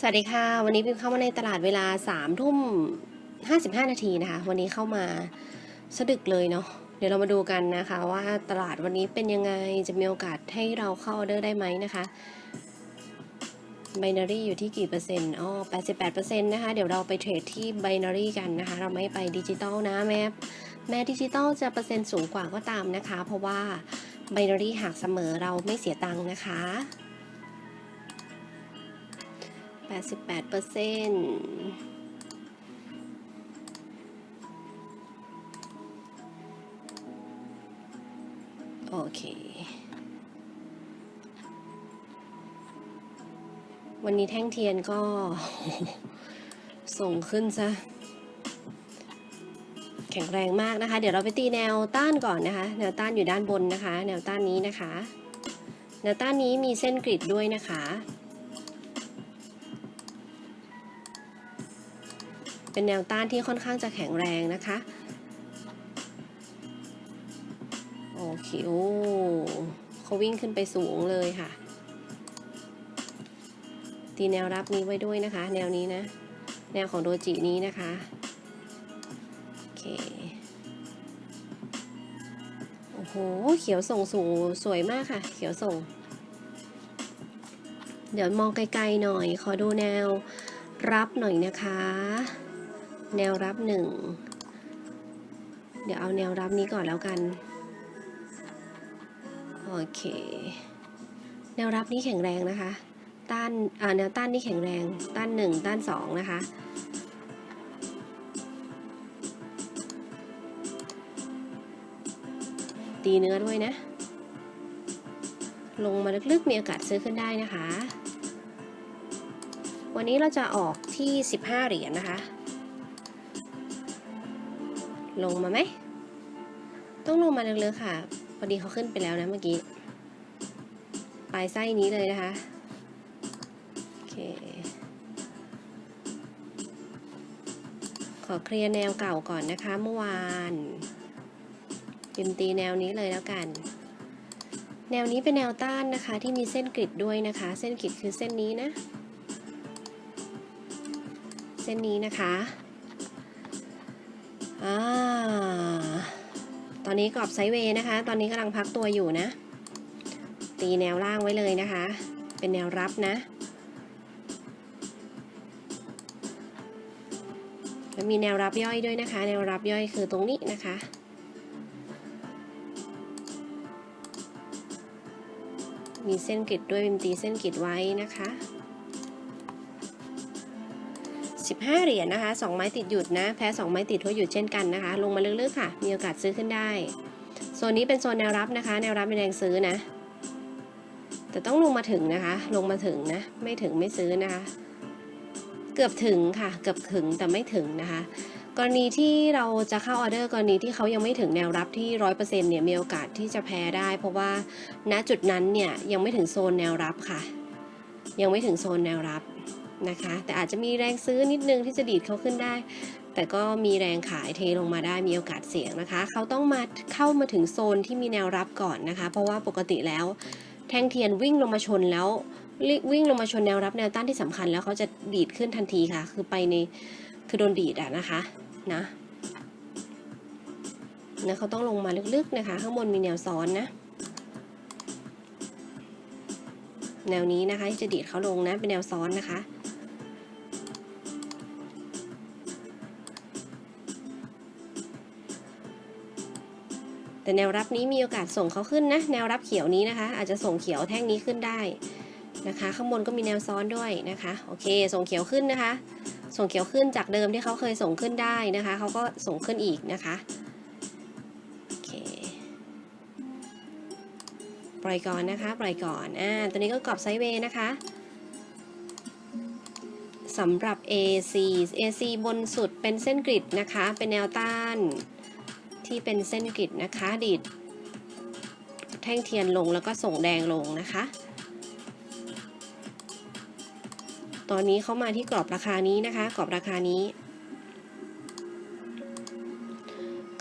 สวัสดีค่ะ วันนี้พิมเข้ามาในตลาดเวลา3ามทุ่ม55นาทีนะคะ วันนี้เข้ามาสะดึกเลยเนาะเดี๋ยวเรามาดูกันนะคะ ว่าตลาดวันนี้เป็นยังไงจะมีโอกาสให้เราเข้าออเดอร์ได้ไหมนะคะไบนารีอยู่ที่กี่เปอร์เซ็นต์อ๋อ88เปอร์เซ็นต์นะคะ เดี๋ยวเราไปเทรดที่ไบนารีกันนะคะ เราไม่ไปดิจิตอลนะแม้แม้ดิจิตอลจะเปอร์เซ็นต์สูงกว่าก็ตามนะคะ เพราะว่าไบนารีหักเสมอเราไม่เสียตังค์นะคะ 88เปอร์เซ็นต์โอเค วันนี้แท่งเทียนก็ ส่งขึ้นซะ แข็งแรงมากนะคะ เดี๋ยวเราไปตีแนวต้านก่อนนะคะ แนวต้านอยู่ด้านบนนะคะ แนวต้านนี้นะคะ แนวต้านนี้มีเส้นกริดด้วยนะคะ เป็นแนวต้านที่ค่อนข้างจะแข็งแรงนะคะ โอเคโอ้เขาวิ่งขึ้นไปสูงเลยค่ะ ตีแนวรับนี้ไว้ด้วยนะคะ แนวนี้นะ แนวของโดจินี้นะคะ โอเค โอ้โห เขียวส่งสูงสวยมากค่ะ เขียวส่ง เดี๋ยวมองไกลๆหน่อย ขอดูแนวรับหน่อยนะคะ แนวรับหนึ่งเดี๋ยวเอาแนวรับนี้ก่อนแล้วกัน โอเค แนวรับนี้แข็งแรงนะคะ ต้านอ่าแนวต้านนี่แข็งแรง ต้านหนึ่งต้านสองนะคะ ตีเนื้อด้วยนะ ลงมาลึกๆมีโอกาสซื้อขึ้นได้นะคะ วันนี้เราจะออกที่ 15 เหรียญนะคะ ลงมาไหม ต้องลงมาลึกๆค่ะ พอดีเขาขึ้นไปแล้วนะเมื่อกี้ ปลายไส้นี้เลยนะคะ โอเค ขอเคลียร์แนวเก่าก่อนนะคะ เมื่อวานพิมตีแนวนี้เลยแล้วกัน แนวนี้เป็นแนวต้านนะคะ ที่มีเส้นกริดด้วยนะคะ เส้นกริดคือเส้นนี้นะ เส้นนี้นะคะอ่า ตอนนี้กรอบไซด์เวย์นะคะ ตอนนี้กำลังพักตัวอยู่นะ ตีแนวล่างไว้เลยนะคะ เป็นแนวรับนะ แล้วมีแนวรับย่อยด้วยนะคะ แนวรับย่อยคือตรงนี้นะคะมีเส้นกริดด้วยพิมตีเส้นกริดไว้นะคะ 15 เหรียญนะคะ 2 ไม้ติดหยุดนะ แพ้ 2 ไม้ติดหัวหยุดเช่นกันนะคะ ลงมาลึกๆค่ะ มีโอกาสซื้อขึ้นได้ โซนนี้เป็นโซนแนวรับนะคะ แนวรับเป็นแรงซื้อนะ แต่ต้องลงมาถึงนะคะ ลงมาถึงนะ ไม่ถึงไม่ซื้อนะคะ เกือบถึงค่ะ เกือบถึงแต่ไม่ถึงนะคะ กรณีที่เราจะเข้าออเดอร์กรณีที่เขายังไม่ถึงแนวรับที่ร้อยเปอร์เซ็นต์เนี่ย มีโอกาสที่จะแพ้ได้ เพราะว่าณจุดนั้นเนี่ยยังไม่ถึงโซนแนวรับค่ะ ยังไม่ถึงโซนแนวรับ นะคะ แต่อาจจะมีแรงซื้อนิดนึงที่จะดีดเขาขึ้นได้ แต่ก็มีแรงขายเทลงมาได้มีโอกาสเสี่ยงนะคะ เขาต้องมาเข้ามาถึงโซนที่มีแนวรับก่อนนะคะ เพราะว่าปกติแล้ว แท่งเทียนวิ่งลงมาชนแล้ววิ่งลงมาชนแนวรับแนวต้านที่สำคัญแล้วเขาจะดีดขึ้นทันทีค่ะ คือไปในคือโดนดีดอะนะคะนะนะเขาต้องลงมาลึกๆนะคะ ข้างบนมีแนวซ้อนนะ แนวนี้นะคะที่จะดีดเขาลงนะเป็นแนวซ้อนนะคะ แต่แนวรับนี้มีโอกาสส่งเขาขึ้นนะ แนวรับเขียวนี้นะคะ อาจจะส่งเขียวแท่งนี้ขึ้นได้นะคะ ข้างบนก็มีแนวซ้อนด้วยนะคะ โอเค ส่งเขียวขึ้นนะคะ ส่งเขียวขึ้นจากเดิมที่เขาเคยส่งขึ้นได้นะคะ เขาก็ส่งขึ้นอีกนะคะ โอเค ปล่อยก่อนนะคะ ปล่อยก่อน อ่า ตัวนี้ก็กรอบไซด์เวย์นะคะสำหรับ AC AC บนสุดเป็นเส้นกริดนะคะ เป็นแนวต้าน ที่เป็นเส้นกริดนะคะดีดแท่งเทียนลงแล้วก็ส่งแดงลงนะคะ ตอนนี้เขามาที่กรอบราคานี้นะคะ กรอบราคานี้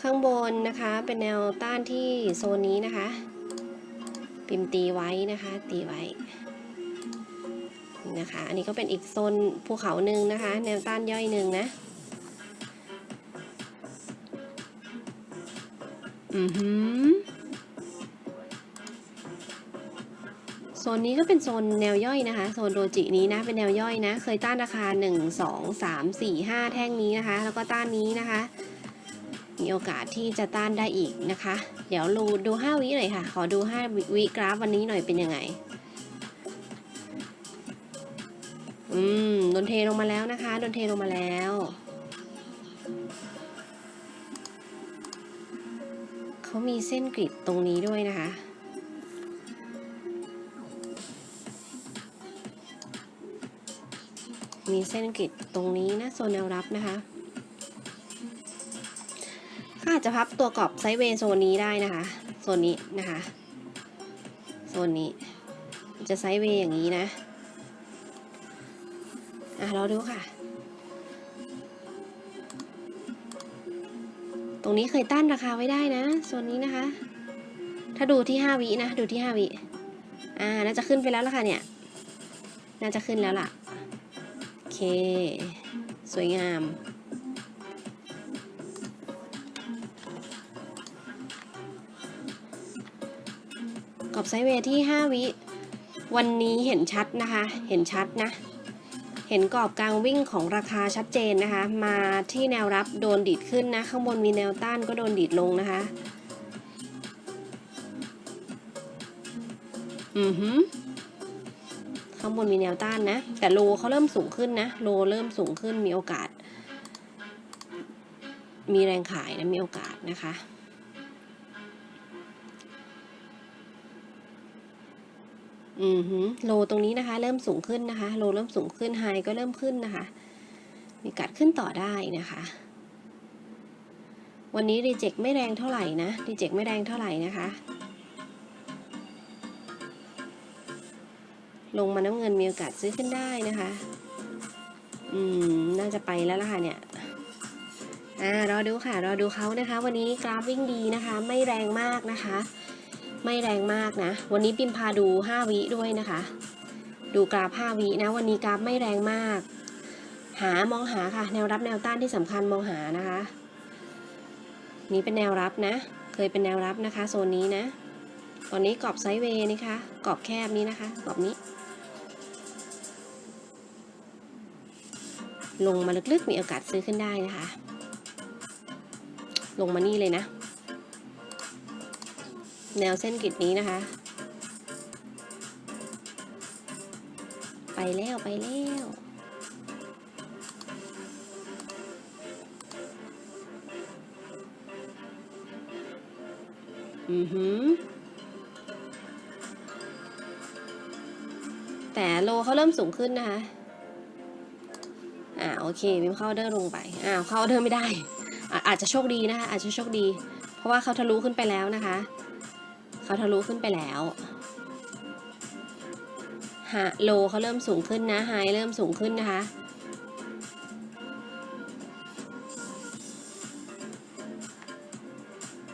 ข้างบนนะคะเป็นแนวต้านที่โซนนี้นะคะปิมตีไว้นะคะตีไว้นะคะ อันนี้ก็เป็นอีกโซนภูเขาหนึ่งนะคะ แนวต้านย่อยหนึ่งนะ อือหือโซนนี้ก็เป็นโซนแนวย่อยนะคะ โซนโดจินี้นะ เป็นแนวย่อยนะ เคยต้านราคา 1 2 3 4 5 แท่งนี้นะคะ แล้วก็ต้านนี้นะคะ มีโอกาสที่จะต้านได้อีกนะคะ เดี๋ยวดูดู 5 วิหน่อยค่ะ ขอดู 5 วิกราฟวันนี้หน่อยเป็นยังไง อืม โดนเทลงมาแล้วนะคะ โดนเทลงมาแล้ว เขามีเส้นกริดตรงนี้ด้วยนะคะ มีเส้นกริดตรงนี้นะโซนแนวรับนะคะก็อาจจะพับตัวกรอบไซด์เวย์โซนนี้ได้นะคะ โซนนี้นะคะ โซนนี้ จะไซด์เวย์อย่างนี้นะ อะเราดูค่ะ รงนี้เคยต้านราคาไว้ได้นะโซนนี้นะคะ ถ้าดูที่5วินะดูที่5วิอ่าน่าจะขึ้นไปแล้วล่ะค่ะเนี่ย น่าจะขึ้นแล้วล่ะโอเค สวยงามกรอบไซเวที่ 5 วิ วันนี้เห็นชัดนะคะ เห็นชัดนะ เห็นกรอบกลางวิ่งของราคาชัดเจนนะคะ มาที่แนวรับโดนดีดขึ้นนะ ข้างบนมีแนวต้านก็โดนดีดลงนะคะ อือหือข้างบนมีแนวต้านนะ แต่โลเขาเริ่มสูงขึ้นนะ โลเริ่มสูงขึ้นมีโอกาส มีแรงขายนะ มีโอกาสนะคะ อือหือโลตรงนี้นะคะ เริ่มสูงขึ้นนะคะ โลเริ่มสูงขึ้นไฮก็เริ่มขึ้นนะคะ มีกัดขึ้นต่อได้นะคะ วันนี้รีเจ็คไม่แรงเท่าไหร่นะรีเจ็คไม่แรงเท่าไหร่นะคะ ลงมาน้ำเงินมีโอกาสซื้อขึ้นได้นะคะ อืม น่าจะไปแล้วล่ะค่ะเนี่ยอ่ารอดูค่ะ รอดูเขานะคะ วันนี้กราฟวิ่งดีนะคะ ไม่แรงมากนะคะ ไม่แรงมากนะ วันนี้ปิมพาดู 5 วิด้วยนะคะ ดูกราฟ 5 วินะ วันนี้กราฟไม่แรงมาก หามองหาค่ะ แนวรับแนวต้านที่สำคัญมองหานะคะ นี่เป็นแนวรับนะ เคยเป็นแนวรับนะคะโซนนี้นะ ตอนนี้กรอบไซด์เวย์นะคะกรอบแคบนี้นะคะกรอบนี้ ลงมาลึกๆมีโอกาสซื้อขึ้นได้นะคะ ลงมานี่เลยนะ แนวเส้นกริดนี้นะคะ ไปแล้วไปแล้วอือหือแต่โลเขาเริ่มสูงขึ้นนะคะ อ่าโอเควิมเข้าเดอร์ลงไปอ้าวเข้าเดอร์ไม่ได้อะอาจจะโชคดีนะคะอาจจะโชคดี เพราะว่าเขาทะลุขึ้นไปแล้วนะคะ เขาทะลุขึ้นไปแล้วฮะโลเขาเริ่มสูงขึ้นนะไฮเริ่มสูงขึ้นนะคะ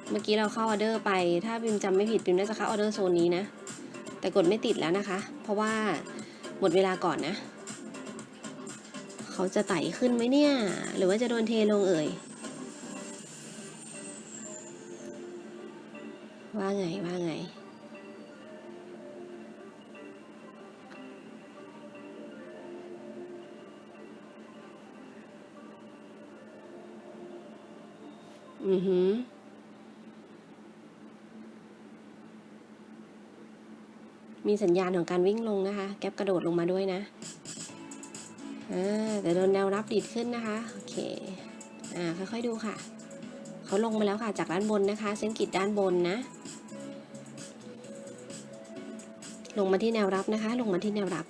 เมื่อกี้เราเข้าออเดอร์ไป ถ้าบิมจำไม่ผิดบิมน่าจะเข้าออเดอร์โซนนี้นะ แต่กดไม่ติดแล้วนะคะ เพราะว่าหมดเวลาก่อนนะ เขาจะไต่ขึ้นไหมเนี่ย หรือว่าจะโดนเทลงเอ่ย ว่าไงว่าไง อือหือมีสัญญาณของการวิ่งลงนะคะ แก๊ปกระโดดลงมาด้วยนะ อ่า แต่โดนแนวรับดีดขึ้นนะคะ โอเค อ่า ค่อยๆดูค่ะ เขาลงมาแล้วค่ะ จากด้านบนนะคะ เส้นกริดด้านบนนะ ลงมาที่แนวรับนะคะ ลงมาที่แนวรับ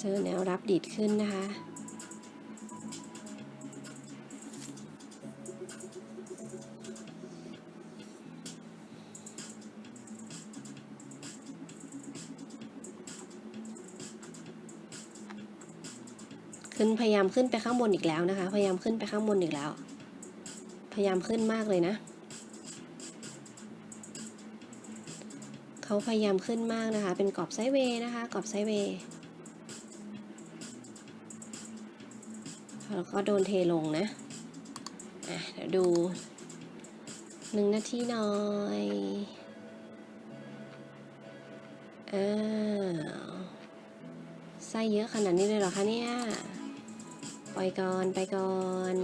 เจอแนวรับดีดขึ้นนะคะ ขึ้นพยายามขึ้นไปข้างบนอีกแล้วนะคะ พยายามขึ้นไปข้างบนอีกแล้ว พยายามขึ้นมากเลยนะ เขาพยายามขึ้นมากนะคะ เป็นกรอบไซเวย์นะคะกรอบไซเวย์แล้วก็โดนเทลงนะอะเดี๋ยวดูหนึ่งนาทีหน่อยอ้าวไส้เยอะขนาดนี้เลยเหรอคะเนี่ย ปล่อยก่อนไปก่อน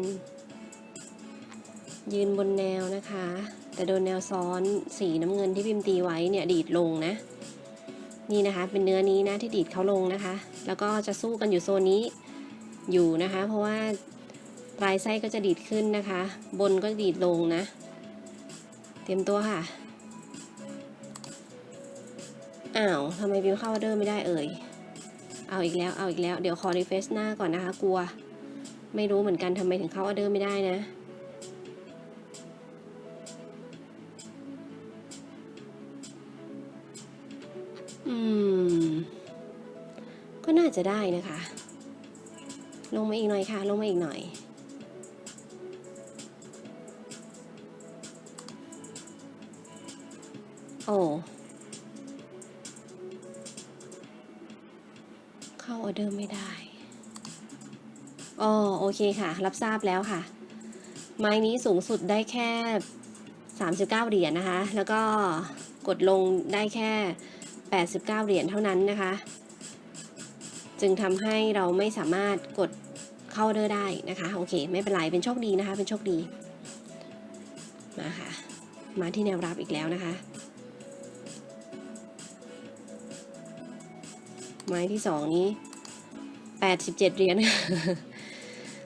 ยืนบนแนวนะคะ แต่โดนแนวซ้อนสีน้ำเงินที่พิมพ์ตีไว้เนี่ยดีดลงนะ นี่นะคะ เป็นเนื้อนี้นะที่ดีดเขาลงนะคะ แล้วก็จะสู้กันอยู่โซนนี้อยู่นะคะ เพราะว่าปลายไส้ก็จะดีดขึ้นนะคะ บนก็ดีดลงนะ เตรียมตัวค่ะอ้าวทำไมพิมพ์เข้าออเดอร์ไม่ได้เอ่ย เอาอีกแล้ว เอาอีกแล้ว เดี๋ยวขอรีเฟซหน้าก่อนนะคะ กลัว ไม่รู้เหมือนกันทำไมถึงเข้าออเดอร์ไม่ได้นะอืม ก็น่าจะได้นะคะ ลงมาอีกหน่อยค่ะ ลงมาอีกหน่อย โอ้เข้าออเดอร์ไม่ได้ อ๋อโอเคค่ะ รับทราบแล้วค่ะ ไม้นี้สูงสุดได้แค่ 39 เหรียญนะคะ แล้วก็กดลงได้แค่ 89 เหรียญเท่านั้นนะคะ จึงทำให้เราไม่สามารถกดเข้าเดอร์ได้นะคะ โอเค ไม่เป็นไร เป็นโชคดีนะคะ เป็นโชคดี มาค่ะ มาที่แนวรับอีกแล้วนะคะ ไม้ที่สองนี้ 87 เหรียญ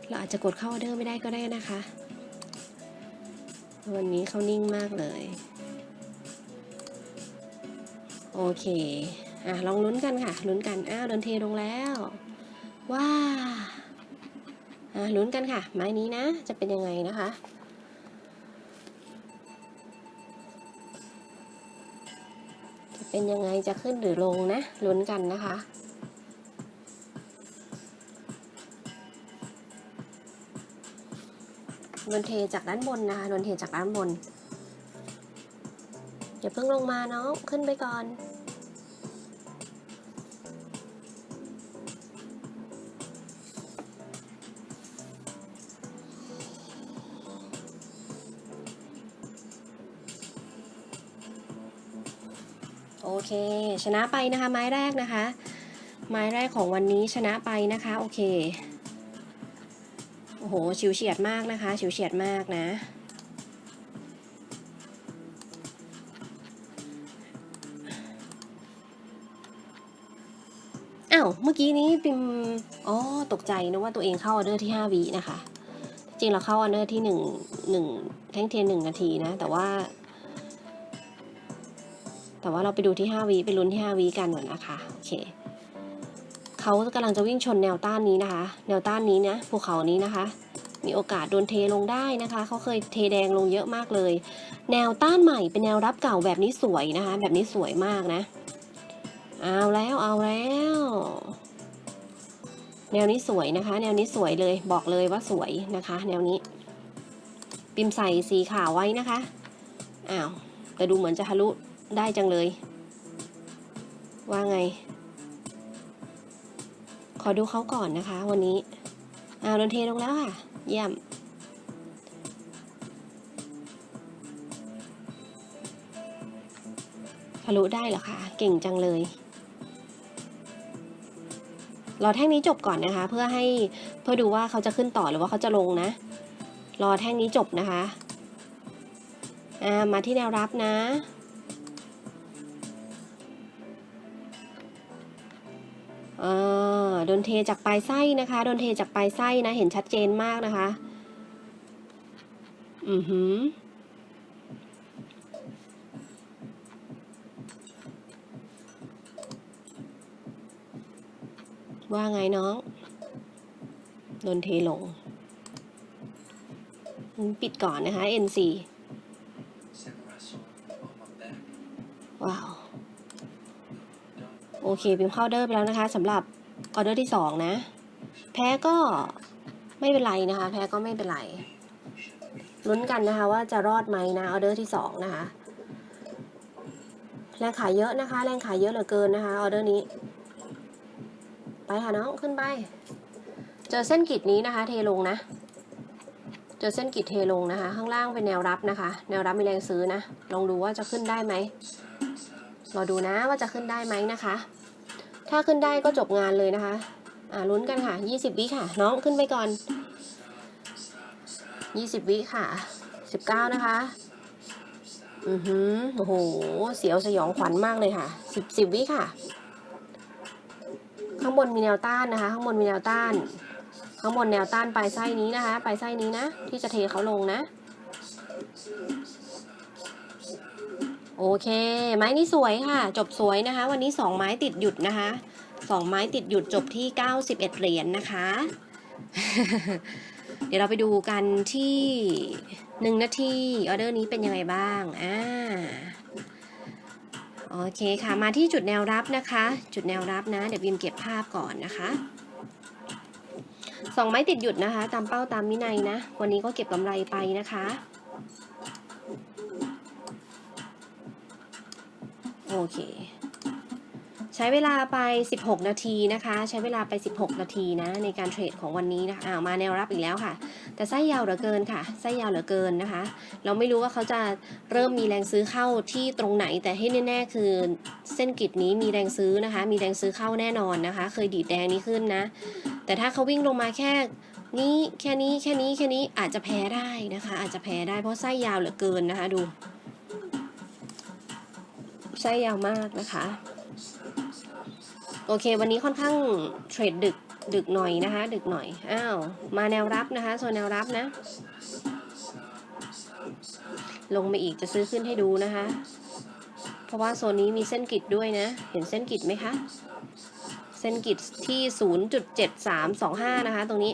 เราอาจจะกดเข้าออเดอร์ไม่ได้ก็ได้นะคะ วันนี้เขานิ่งมากเลย โอเค อะ ลองลุ้นกันค่ะ ลุ้นกัน อ้าวโดนเทลงแล้ว ว้าอะลุ้นกันค่ะ ไม้นี้นะ จะเป็นยังไงนะคะจะเป็นยังไงจะขึ้นหรือลงนะลุ้นกันนะคะ โดนเทจากด้านบนนะคะโดนเทจากด้านบนอย่าเพิ่งลงมาเนาะขึ้นไปก่อน โอเค ชนะไปนะคะ ไม้แรกนะคะ ไม้แรกของวันนี้ชนะไปนะคะ โอเค โอ้โหฉิวเฉียดมากนะคะฉิวเฉียดมากนะ อ้าว เมื่อกี้นี้ปิมอ๋อ ตกใจนึกว่าตัวเองเข้าออเดอร์ที่ 5วินะคะ จริงเราเข้าออเดอร์ที่ 1 1 แท่งเทียน 1 นาทีนะ แต่ว่า แต่ว่าเราไปดูที่ 5วิไปลุ้นที่ 5วิกันก่อนนะคะ โอเค เขากำลังจะวิ่งชนแนวต้านนี้นะคะ แนวต้านนี้นะภูเขานี้นะคะ มีโอกาสโดนเทลงได้นะคะ เขาเคยเทแดงลงเยอะมากเลย แนวต้านใหม่เป็นแนวรับเก่าแบบนี้สวยนะคะ แบบนี้สวยมากนะ เอาแล้วเอาแล้ว แนวนี้สวยนะคะ แนวนี้สวยเลยบอกเลยว่าสวยนะคะ แนวนี้ ปิมใส่สีขาวไว้นะคะอ้าวแต่ดูเหมือนจะทะลุได้จังเลย ว่าไง ขอดูเขาก่อนนะคะ วันนี้อ้าโดนเทลงแล้วค่ะ เยี่ยม ทะลุได้เหรอคะ เก่งจังเลย รอแท่งนี้จบก่อนนะคะ เพื่อให้เพื่อดูว่าเขาจะขึ้นต่อหรือว่าเขาจะลงนะ รอแท่งนี้จบนะคะ อ่า มาที่แนวรับนะ ออโดนเทจากปลายไส้นะคะโดนเทจากปลายไส้นะ เห็นชัดเจนมากนะคะ อือหือว่าไงน้องโดนเทลง ปิดก่อนนะคะ NC Samurai sword on my back. ว้าว โอเคพิมพ์เข้าออเดอร์ไปแล้วนะคะสำหรับออเดอร์ที่สองนะ แพ้ก็ไม่เป็นไรนะคะ แพ้ก็ไม่เป็นไรลุ้นกันนะคะว่าจะรอดไหมนะออเดอร์ที่สองนะคะแรงขายเยอะนะคะ แรงขายเยอะเหลือเกินนะคะออเดอร์นี้ ไปค่ะน้องขึ้นไป เจอเส้นกิดนี้นะคะ เทลงนะ เจอเส้นกิดเทลงนะคะ ข้างล่างเป็นแนวรับนะคะ แนวรับมีแรงซื้อนะลองดูว่าจะขึ้นได้ไหม รอดูนะว่าจะขึ้นได้ไหมนะคะ ถ้าขึ้นได้ก็จบงานเลยนะคะ อ่าลุ้นกันค่ะ 20 วิค่ะ น้องขึ้นไปก่อน 20 วิค่ะ 19 นะคะ อือหือโอ้โห เสียวสยองขวัญมากเลยค่ะ 10 10 วิค่ะ ข้างบนมีแนวต้านนะคะ ข้างบนมีแนวต้าน ข้างบนแนวต้านปลายไส้นี้นะคะ ปลายไส้นี้นะ ที่จะเทเขาลงนะ โอเค ไม้นี้สวยค่ะ จบสวยนะคะ วันนี้ 2 ไม้ติดหยุดนะคะสองไม้ติดหยุดจบที่ 91 เหรียญนะคะ เดี๋ยวเราไปดูกันที่หนึ่งนาที ออเดอร์นี้เป็นยังไงบ้างอ่าโอเคค่ะ มาที่จุดแนวรับนะคะ จุดแนวรับนะ เดี๋ยวบิมเก็บภาพก่อนนะคะสองไม้ติดหยุดนะคะ ตามเป้าตามวินัยนะ วันนี้ก็เก็บกำไรไปนะคะ โอเค ใช้เวลาไป 16 นาทีนะคะ ใช้เวลาไป 16 นาทีนะในการเทรดของวันนี้นะคะอ้าวมาแนวรับอีกแล้วค่ะ แต่ไส้ยาวเหลือเกินค่ะไส้ยาวเหลือเกินนะคะ เราไม่รู้ว่าเขาจะเริ่มมีแรงซื้อเข้าที่ตรงไหนแต่ให้แน่ๆคือเส้นกิจนี้มีแรงซื้อนะคะ มีแรงซื้อเข้าแน่นอนนะคะ เคยดีดแดงนี้ขึ้นนะ แต่ถ้าเขาวิ่งลงมาแค่นี้แค่นี้แค่นี้แค่นี้อาจจะแพ้ได้นะคะ อาจจะแพ้ได้เพราะไส้ยาวเหลือเกินนะคะดู ไส้ยาวมากนะคะ โอเค วันนี้ค่อนข้างเทรดดึกดึกหน่อยนะคะ ดึกหน่อย อ้าว มาแนวรับนะคะโซนแนวรับนะ ลงมาอีกจะซื้อขึ้นให้ดูนะคะ เพราะว่าโซนนี้มีเส้นกิดด้วยนะ เห็นเส้นกิดไหมคะ เส้นกิดที่ 0.7325 นะคะ ตรงนี้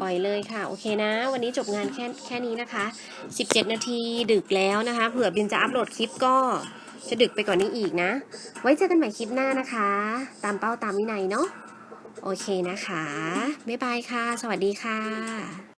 ปล่อยเลยค่ะ โอเคนะ วันนี้จบงานแค่แค่นี้นะคะ 17 นาทีดึกแล้วนะคะ เผื่อบินจะอัปโหลดคลิปก็ จะดึกไปกว่านนี้อีกนะ ไว้เจอกันใหม่คลิปหน้านะคะ ตามเป้าตามวินัยเนาะ โอเคนะคะ บ๊ายบายค่ะ สวัสดีค่ะ